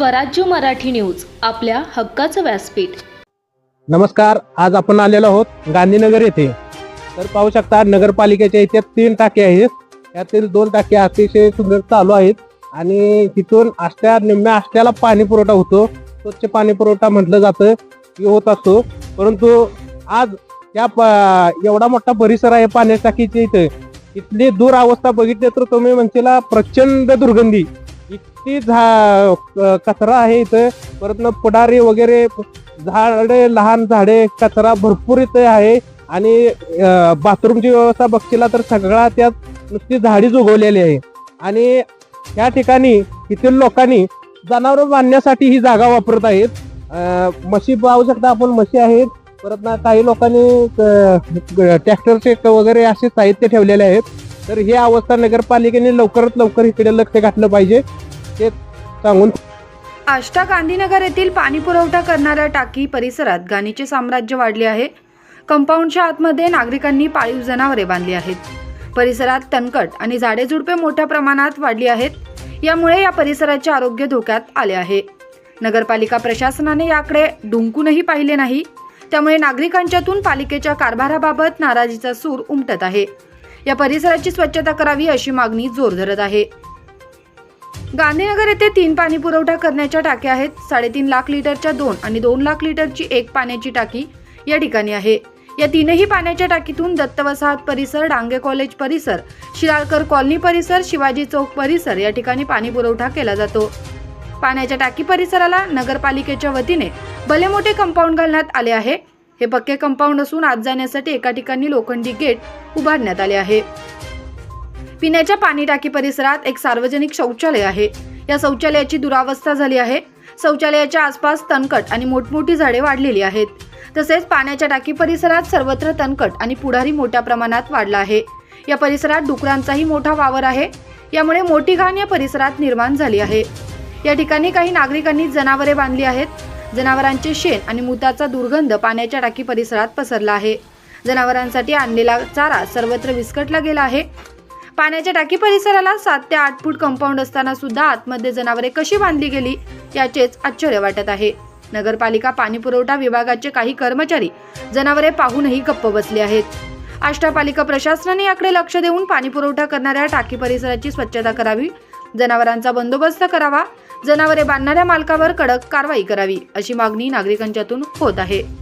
स्वराज्य मराठी न्यूज आपल्या हक्काचं व्यासपीठ. नमस्कार आज आपण आलेलो आहोत गांधीनगर येथे. तर पाहू शकता नगरपालिकेच्या इथे तीन टाके आहेत. त्यातील दोन टाके अतिशय सुंदर चालू आहेत. आणि तिथून आष्ट्या निम्म्या आष्ट्याला पाणी पुरवठा होतो. स्वच्छ पाणी पुरवठा म्हटलं जातं. की होत असतो. परंतु आज या एवढा मोठा परिसर आहे पाण्याच्या टाकीच्या इथे. इथली दूर अवस्था बघितली तर तुम्ही म्हणशीला प्रचंड दुर्गंधी. इतकी झा कचरा आहे इथं. परत न पुढारी वगैरे झाडे लहान झाडे कचरा भरपूर इथे आहे. आणि बाथरूमची व्यवस्था बघशीला तर सगळा त्यात नुसती झाडीच उगवलेली आहे. आणि या ठिकाणी येथील लोकांनी जनावर बांधण्यासाठी ही जागा वापरत आहेत. म्हशी पाहू शकता आपण म्हशी आहेत. परत ना काही लोकांनी ट्रॅक्टरचे वगैरे असे साहित्य ठेवलेले आहेत. तर ही अवस्था नगरपालिकेने लवकरात लवकर इकडे लक्ष घातलं पाहिजे ते सांगून. आष्टा गांधीनगर येथील पाणी पुरवठा करणाऱ्या टाकी परिसरात गाणीचे साम्राज्य वाढले आहे. कंपाऊंडच्या आतमध्ये नागरिकांनी पाळीव जनावरे बांधली आहेत. परिसरात तणकट आणि झाडेझुडपे मोठ्या प्रमाणात वाढली आहेत. यामुळे या परिसराचे आरोग्य धोक्यात आले आहे. नगरपालिका प्रशासनाने याकडे डुंकूनही पाहिले नाही. त्यामुळे नागरिकांच्यातून पालिकेच्या कारभाराबाबत नाराजीचा सूर उमटत आहे. या परिसराची स्वच्छता करावी अशी मागणी जोर धरत आहे. गांधीनगर येथे तीन पाणी पुरवठा करण्याच्या टाक्या आहेत. साडेतीन लाख लिटरच्या दोन आणि दोन लाख लिटरची एक पाण्याची टाकी या ठिकाणी आहे. या तीनही पाण्याच्या टाकीतून दत्त वसाहत परिसर डांगे कॉलेज परिसर शिराळकर कॉलनी परिसर शिवाजी चौक परिसर या ठिकाणी पाणी पुरवठा केला जातो. पाण्याच्या टाकी परिसराला नगरपालिकेच्या वतीने भले मोठे कंपाऊंड घालण्यात आले आहे. हे पक्के कंपाऊंड असून आत जाण्यासाठी एका ठिकाणी लोखंडी गेट उभारण्यात आले आहे. पिण्याच्या पाणी टाकी परिसरात एक सार्वजनिक शौचालय आहे. या शौचालयाची दुरावस्था झाली आहे. शौचालयाच्या आसपास तणकट आणि मोठमोठी झाडे वाढलेली आहेत. तसेच पाण्याच्या टाकी परिसरात सर्वत्र तणकट आणि पुढारी मोठ्या प्रमाणात वाढला आहे. या परिसरात डुकरांचाही मोठा वावर आहे. यामुळे मोठी घाण या परिसरात निर्माण झाली आहे. या ठिकाणी काही नागरिकांनी जनावरे बांधली आहेत. जनावरांचे शेण आणि मुताचा दुर्गंध पाण्याच्या टाकी परिसरात पसरला आहे. जनावरांसाठी आणलेला चारा सर्वत्र विस्कटला गेला आहे. पाण्याच्या टाकी परिसराला सात ते आठ फूट कंपाऊंड असताना सुद्धा आतमध्ये जनावरे कशी बांधली गेली याचेच आश्चर्य वाटत आहे. नगरपालिका पाणी पुरवठा विभागाचे काही कर्मचारी जनावरे पाहूनही गप्प बसले आहेत. आष्टापालिका प्रशासनाने याकडे लक्ष देऊन पाणी पुरवठा करणाऱ्या टाकी परिसराची स्वच्छता करावी जनावरांचा बंदोबस्त करावा जनावरे बांधणाऱ्या मालकावर कडक कारवाई करावी अशी मागणी नागरिकांच्यातून होत आहे.